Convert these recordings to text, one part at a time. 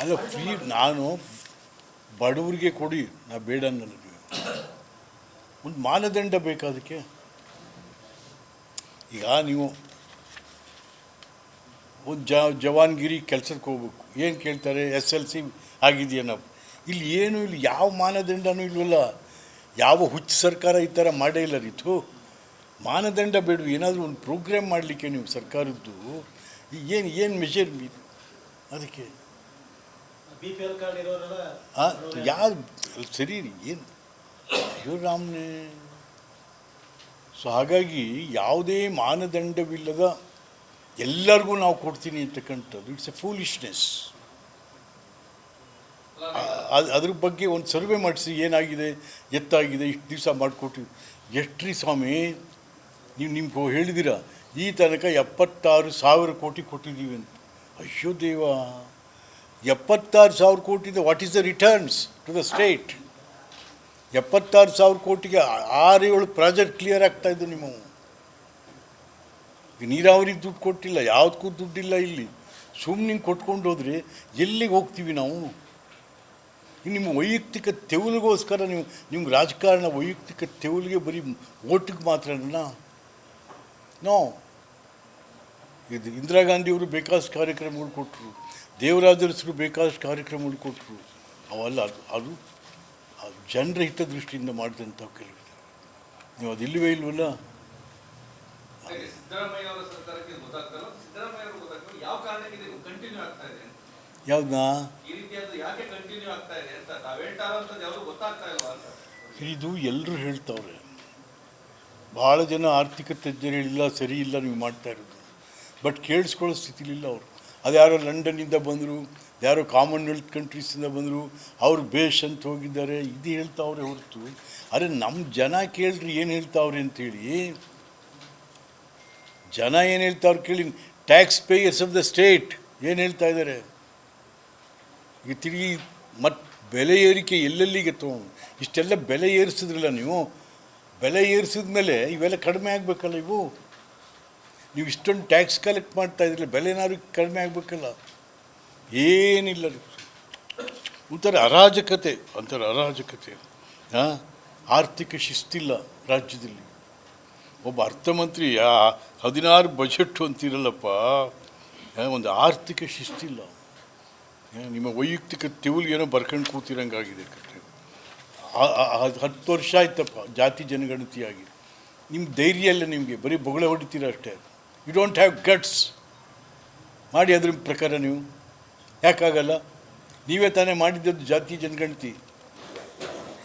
ಅಲ್ಲ ಫ್ರೀ ನಾನು ಬಡವರಿಗೆ ಕೊಡಿ, ನಾ ಬೇಡ ನನಗೆ ಒಂದು ಮಾನದಂಡ ಬೇಕಾ ಅದಕ್ಕೆ? ಈಗ ನೀವು ಒಂದು ಜ ಜವಾನ್ಗಿರಿ ಕೆಲಸಕ್ಕೆ ಹೋಗ್ಬೇಕು. ಏನು ಕೇಳ್ತಾರೆ? ಎಸ್ ಎಲ್ ಸಿ ಆಗಿದೆಯೇನೋ ಇಲ್ಲಿ ಏನು, ಇಲ್ಲಿ ಯಾವ ಮಾನದಂಡನೂ ಇಲ್ವಲ್ಲ ಯಾವ ಹುಚ್ಚ ಸರ್ಕಾರ ಈ ಥರ ಮಾಡೇ ಇಲ್ಲ ರೀತು ಮಾನದಂಡ ಬೇಡ ಏನಾದರೂ ಒಂದು ಪ್ರೋಗ್ರಾಮ್ ಮಾಡಲಿಕ್ಕೆ ನೀವು ಸರ್ಕಾರದ್ದು. ಏನು ಏನು ಮೆಷರ್ ಅದಕ್ಕೆ. ಯಾರು ಸರಿ ಏನು ಅಯ್ಯೋ ರಾಮನೇ. ಸೊ ಹಾಗಾಗಿ ಯಾವುದೇ ಮಾನದಂಡವಿಲ್ಲದ ಎಲ್ಲರಿಗೂ ನಾವು ಕೊಡ್ತೀನಿ ಅಂತಕ್ಕಂಥದ್ದು. ಇಟ್ಸ್ ಎ ಫೂಲಿಶ್ನೆಸ್ ಅದ್ರ ಬಗ್ಗೆ ಒಂದು ಸರ್ವೆ ಮಾಡಿಸಿ ಏನಾಗಿದೆ ಎತ್ತಾಗಿದೆ ಇಷ್ಟು ದಿವಸ ಮಾಡಿಕೊಟ್ಟಿವಿ ಎಷ್ಟ್ರಿ ಸ್ವಾಮಿ ನೀವು ನಿಮ್ಗೆ ಹೇಳಿದಿರ ಈ ತನಕ ಎಪ್ಪತ್ತಾರು ಸಾವಿರ ಕೋಟಿ ಕೊಟ್ಟಿದ್ದೀವಿ ಅಂತ. ಅಯ್ಯೋ ದೇವ. ಎಪ್ಪತ್ತಾರು ಸಾವಿರ ಕೋಟಿದು what is the returns to the state ಎಪ್ಪತ್ತಾರು ಸಾವಿರ ಕೋಟಿಗೆ ಆರು ಏಳು ಪ್ರಾಜೆಕ್ಟ್ ಕ್ಲಿಯರ್ ಆಗ್ತಾ ಇದ್ದು ನಿಮ್ಮ ನೀರಾವರಿ ನೀರಾವರಿಗೆ ದುಡ್ಡು ಕೊಟ್ಟಿಲ್ಲ, ಯಾವುದಕ್ಕೂ ದುಡ್ಡಿಲ್ಲ ಇಲ್ಲಿ. ಸುಮ್ಮನೆ ಕೊಟ್ಕೊಂಡು ಹೋದರೆ ಎಲ್ಲಿಗೆ ಹೋಗ್ತೀವಿ ನಾವು? ನಿಮ್ಮ ವೈಯಕ್ತಿಕ ತೆವಲಿಗೋಸ್ಕರ ನೀವು, ನಿಮ್ಮ ರಾಜಕಾರಣ ವೈಯಕ್ತಿಕ ತೆವಲಿಗೆ ಬರೀ ಓಟಿಗೆ ಮಾತ್ರ ನೋ ಇದು ಇಂದಿರಾ ಗಾಂಧಿಯವರು ಬೇಕಾಸ್ ಕಾರ್ಯಕ್ರಮಗಳು ಕೊಟ್ಟರು ದೇವರಾಜರಸರು ಬೇಕಾದಷ್ಟು ಕಾರ್ಯಕ್ರಮಗಳು ಕೊಟ್ಟರು. ಅವೆಲ್ಲ ಅದು ಅದು ಜನರ ಹಿತದೃಷ್ಟಿಯಿಂದ ಮಾಡಿದಂಥ ಕೆಲವು. ನೀವು ಅದು ಇಲ್ಲವೇ ಇಲ್ವಲ್ಲ? ಯಾವ್ದಾ? ಇದು ಎಲ್ಲರೂ ಹೇಳ್ತಾವ್ರೆ. ಭಾಳ ಜನ ಆರ್ಥಿಕ ತಜ್ಞರು ಇಲ್ಲ ಸರಿ ಇಲ್ಲ ನೀವು ಮಾಡ್ತಾ ಇರೋದು. ಬಟ್ ಕೇಳಿಸ್ಕೊಳ್ಳೋ ಸ್ಥಿತಿಲಿಲ್ಲ ಅವರು. ಅದ್ಯಾರೋ ಲಂಡನ್ನಿಂದ ಬಂದರು ಯಾರೋ ಕಾಮನ್ವೆಲ್ತ್ ಕಂಟ್ರೀಸಿಂದ ಬಂದರು, ಅವ್ರು ಬೇಷ್ ಅಂತ ಹೋಗಿದ್ದಾರೆ, ಇದು ಹೇಳ್ತಾವ್ರೆ ಹೊರತು. ಅರೆ ನಮ್ಮ ಜನ ಕೇಳ್ರಿ ಏನು ಹೇಳ್ತಾವ್ರೆ ಅಂತೇಳಿ. ಜನ ಏನು ಹೇಳ್ತಾವ್ರು ಕೇಳಿ tax payers of the state ಏನು ಹೇಳ್ತಾ ಇದ್ದಾರೆ ಈಗ ತಿರುಗಿ ಮತ್ತು ಬೆಲೆ ಏರಿಕೆ ಎಲ್ಲೆಲ್ಲಿಗೆ ತೊಗೊಂಡು ಇಷ್ಟೆಲ್ಲ ಬೆಲೆ ಏರಿಸಿದ್ರಲ್ಲ ನೀವು? ಬೆಲೆ ಏರಿಸಿದ ಮೇಲೆ ಇವೆಲ್ಲ ಕಡಿಮೆ ಆಗಬೇಕಲ್ಲ ಇವು? ನೀವು ಇಷ್ಟೊಂದು ಟ್ಯಾಕ್ಸ್ ಕಲೆಕ್ಟ್ ಮಾಡ್ತಾ ಇದ್ರೆ ಬೆಲೆ ಏನಾದ್ರು ಕಡಿಮೆ ಆಗಬೇಕಲ್ಲ? ಏನಿಲ್ಲ. ಒಂಥರ ಅರಾಜಕತೆ ಒಂಥರ ಅರಾಜಕತೆ. ಹಾಂ ಆರ್ಥಿಕ ಶಿಸ್ತಿಲ್ಲ ರಾಜ್ಯದಲ್ಲಿ. ಒಬ್ಬ ಅರ್ಥಮಂತ್ರಿ ಹದಿನಾರು ಬಜೆಟ್ ಅಂತಿರಲ್ಲಪ್ಪ. ಒಂದು ಆರ್ಥಿಕ ಶಿಸ್ತಿಲ್ಲ. ನಿಮ್ಮ ವೈಯಕ್ತಿಕ ತಿವಲ್ ಏನೋ ಬರ್ಕೊಂಡು ಕೂತಿರಂಗಾಗಿದೆ ಆ- ಹತ್ತು ವರ್ಷ ಆಯ್ತಪ್ಪ, ಜಾತಿ ಜನಗಣತಿಯಾಗಿ. ನಿಮ್ಮ ಧೈರ್ಯ ಇಲ್ಲ ನಿಮಗೆ, ಬರೀ ಬೊಗಳೆ ಹೊಡಿತೀರ ಅಷ್ಟೇ. ಯು ಡೋಂಟ್ ಹ್ಯಾವ್ ಗಟ್ಸ್ ಮಾಡಿ ಅದ್ರ ಪ್ರಕಾರ ನೀವು. ಯಾಕಾಗಲ್ಲ? ನೀವೇ ತಾನೇ ಮಾಡಿದ್ದದ್ದು ಜಾತಿ ಜನಗಣತಿ.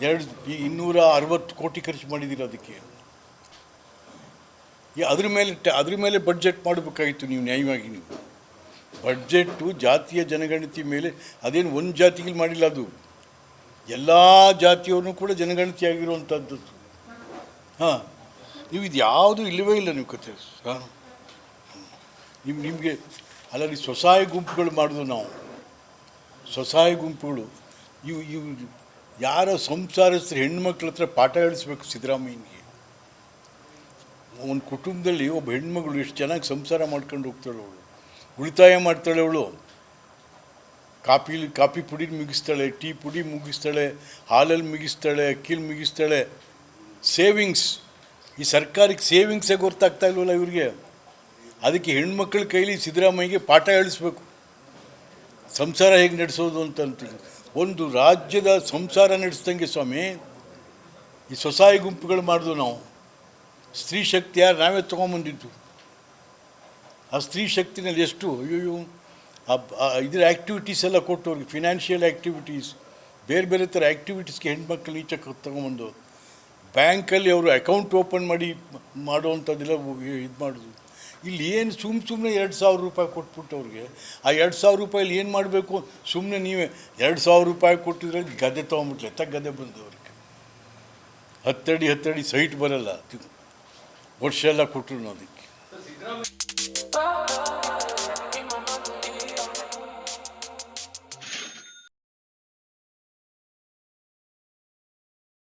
ಎರಡು, ಈ ಇನ್ನೂರ ಅರವತ್ತು ಕೋಟಿ ಖರ್ಚು ಮಾಡಿದ್ದೀರ ಅದಕ್ಕೆ. ಈ ಅದ್ರ ಮೇಲೆ ಅದ್ರ ಮೇಲೆ ಬಡ್ಜೆಟ್ ಮಾಡಬೇಕಾಗಿತ್ತು ನೀವು ನ್ಯಾಯವಾಗಿ ನೀವು. ಬಡ್ಜೆಟ್ಟು ಜಾತಿಯ ಜನಗಣತಿ ಮೇಲೆ ಅದೇನು ಒಂದು ಜಾತಿಗೆ ಮಾಡಿಲ್ಲ ಅದು. ಎಲ್ಲ ಜಾತಿಯವ್ರನ್ನೂ ಕೂಡ ಜನಗಣತಿ ಆಗಿರುವಂಥದ್ದು ಹಾಂ. ನೀವು ಇದು ಯಾವುದು ಇಲ್ಲವೇ ಇಲ್ಲ ನೀವು ಕತೆ ಹಾಂ ನಿಮ್ಮ ನಿಮಗೆ ಅಲ್ಲ ಈ ಸ್ವಸಹಾಯ ಗುಂಪುಗಳು ಮಾಡೋದು ನಾವು. ಸ್ವಸಹಾಯ ಗುಂಪುಗಳು. ಇವು ಇವು ಯಾರ ಸಂಸಾರಸ್ಥರು ಹೆಣ್ಮಕ್ಳ ಹತ್ರ ಪಾಠ ಹೇಳಿಸ್ಬೇಕು ಸಿದ್ದರಾಮಯ್ಯನಿಗೆ? ಒಂದು ಕುಟುಂಬದಲ್ಲಿ ಒಬ್ಬ ಹೆಣ್ಮಗಳು ಎಷ್ಟು ಚೆನ್ನಾಗಿ ಸಂಸಾರ ಮಾಡ್ಕೊಂಡು ಹೋಗ್ತಾಳೆ ಅವಳು. ಉಳಿತಾಯ ಮಾಡ್ತಾಳೆ ಅವಳು. ಕಾಫಿ ಕಾಫಿ ಪುಡಿ ಮುಗಿಸ್ತಾಳೆ, ಟೀ ಪುಡಿ ಮುಗಿಸ್ತಾಳೆ, ಹಾಲಲ್ಲಿ ಮುಗಿಸ್ತಾಳೆ, ಅಕ್ಕಿಲಿ ಮುಗಿಸ್ತಾಳೆ. ಸೇವಿಂಗ್ಸ್. ಈ ಸರ್ಕಾರಕ್ಕೆ ಸೇವಿಂಗ್ಸೇ ಗೊತ್ತಾಗ್ತಾ ಇಲ್ವಲ್ಲ ಇವ್ರಿಗೆ? ಅದಕ್ಕೆ ಹೆಣ್ಮಕ್ಳ ಕೈಲಿ ಸಿದ್ದರಾಮಯ್ಯಗೆ ಪಾಠ ಹೇಳಿಸ್ಬೇಕು. ಸಂಸಾರ ಹೇಗೆ ನಡೆಸೋದು ಅಂತ ಒಂದು ರಾಜ್ಯದ ಸಂಸಾರ ನಡೆಸ್ದಂಗೆ ಸ್ವಾಮಿ, ಈ ಸ್ವಸಹಾಯ ಗುಂಪುಗಳು ಮಾಡಿದ್ವು ನಾವು. ಸ್ತ್ರೀ ಶಕ್ತಿ ಯಾರು ನಾವೇ ತೊಗೊಂಬಂದಿದ್ದು. ಆ ಸ್ತ್ರೀ ಶಕ್ತಿನಲ್ಲಿ ಎಷ್ಟು ಅಯ್ಯೋ ಇದ್ರ ಆ್ಯಕ್ಟಿವಿಟೀಸ್ ಎಲ್ಲ ಕೊಟ್ಟು ಅವ್ರಿಗೆ ಫಿನಾನ್ಷಿಯಲ್ ಆ್ಯಕ್ಟಿವಿಟೀಸ್ ಬೇರೆ ಬೇರೆ ಥರ ಆ್ಯಕ್ಟಿವಿಟೀಸ್ಗೆ ಹೆಣ್ಮಕ್ಳು ಈಚೆ ತೊಗೊಂಬಂದು ಬ್ಯಾಂಕಲ್ಲಿ ಅವರು ಅಕೌಂಟ್ ಓಪನ್ ಮಾಡಿ ಮಾಡುವಂಥದ್ದೆಲ್ಲ ಇದು ಮಾಡೋದು. ಇಲ್ಲಿ ಏನು ಸುಮ್ಮ ಸುಮ್ಮನೆ ಎರಡು ಸಾವಿರ ರೂಪಾಯಿ ಕೊಟ್ಬಿಟ್ಟು ಅವ್ರಿಗೆ, ಆ ಎರಡು ಸಾವಿರ ರೂಪಾಯಲ್ಲಿ ಏನು ಮಾಡಬೇಕು? ಸುಮ್ಮನೆ ನೀವೇ ಎರಡು ಸಾವಿರ ರೂಪಾಯಿ ಕೊಟ್ಟಿದ್ರೆ ಗದೆ ತೊಗೊಂಬಿಟ್ಲೆ ಎತ್ತ ಗದೆ ಬಂದು ಅವ್ರಿಗೆ. ಹತ್ತಡಿ ಹತ್ತಡಿ ಸೈಟ್ ಬರಲ್ಲ ವರ್ಷ ಎಲ್ಲ ಕೊಟ್ಟರು ಅದಕ್ಕೆ.